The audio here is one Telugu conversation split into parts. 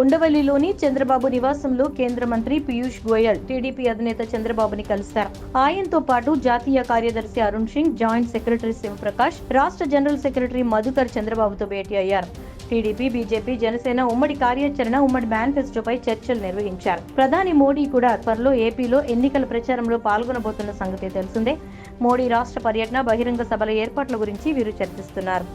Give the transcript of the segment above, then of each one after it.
ఉండవల్లిలోని చంద్రబాబు నివాసంలో కేంద్ర మంత్రి పీయూష్ గోయల్ టీడీపీ అధినేత చంద్రబాబుని కలిశారు. ఆయనతో పాటు జాతీయ కార్యదర్శి అరుణ్ సింగ్ జాయింట్ సెక్రటరీ శివప్రకాష్ రాష్ట్ర జనరల్ సెక్రటరీ మధుకర్ చంద్రబాబుతో భేటీ అయ్యారు. టీడీపీ బీజేపీ జనసేన ఉమ్మడి కార్యాచరణ ఉమ్మడి మేనిఫెస్టోపై చర్చలు నిర్వహించారు. ప్రధాని మోడీ కూడా త్వరలో ఏపీలో ఎన్నికల ప్రచారంలో పాల్గొనబోతున్న సంగతి తెలిసిందే. మోడీ రాష్ట్ర పర్యటన బహిరంగ సభల ఏర్పాట్ల గురించి వీరు చర్చిస్తున్నారు.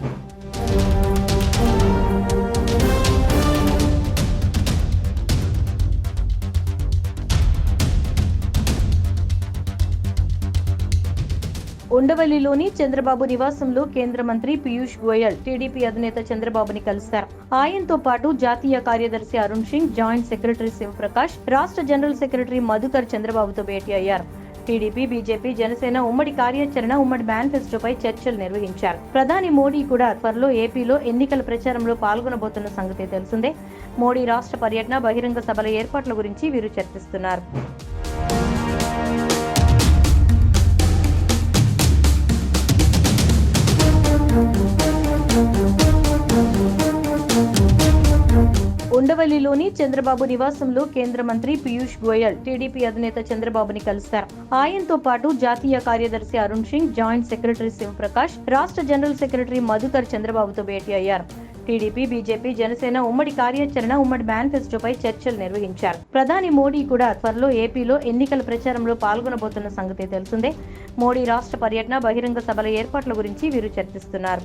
ఉండవల్లిలోని చంద్రబాబు నివాసంలో కేంద్ర మంత్రి పీయూష్ గోయల్ టీడీపీ అధినేత చంద్రబాబుని కలిశారు. ఆయనతో పాటు జాతీయ కార్యదర్శి అరుణ్ సింగ్ జాయింట్ సెక్రటరీ శివప్రకాష్ రాష్ట్ర జనరల్ సెక్రటరీ మధుకర్ చంద్రబాబుతో భేటీ అయ్యారు. టీడీపీ బీజేపీ జనసేన ఉమ్మడి కార్యాచరణ ఉమ్మడి మేనిఫెస్టోపై చర్చలు నిర్వహించారు. ప్రధాని మోడీ కూడా త్వరలో ఏపీలో ఎన్నికల ప్రచారంలో పాల్గొనబోతున్న సంగతి తెలిసిందే. మోడీ రాష్ట్ర పర్యటన బహిరంగ సభల ఏర్పాట్ల గురించి వీరు చర్చిస్తున్నారు. ఉండవల్లిలోని చంద్రబాబు నివాసంలో కేంద్ర మంత్రి పీయూష్ గోయల్ టీడీపీ అధినేత చంద్రబాబుని కలిశారు. ఆయనతో పాటు జాతీయ కార్యదర్శి అరుణ్ సింగ్ జాయింట్ సెక్రటరీ శివప్రకాష్ రాష్ట్ర జనరల్ సెక్రటరీ మధుకర్ చంద్రబాబుతో భేటీ అయ్యారు. టీడీపీ బీజేపీ జనసేన ఉమ్మడి కార్యాచరణ ఉమ్మడి మేనిఫెస్టోపై చర్చలు నిర్వహించారు. ప్రధాని మోడీ కూడా త్వరలో ఏపీలో ఎన్నికల ప్రచారంలో పాల్గొనబోతున్న సంగతి తెలిసిందే. మోడీ రాష్ట్ర పర్యటన బహిరంగ సభల ఏర్పాట్ల గురించి వీరు చర్చిస్తున్నారు.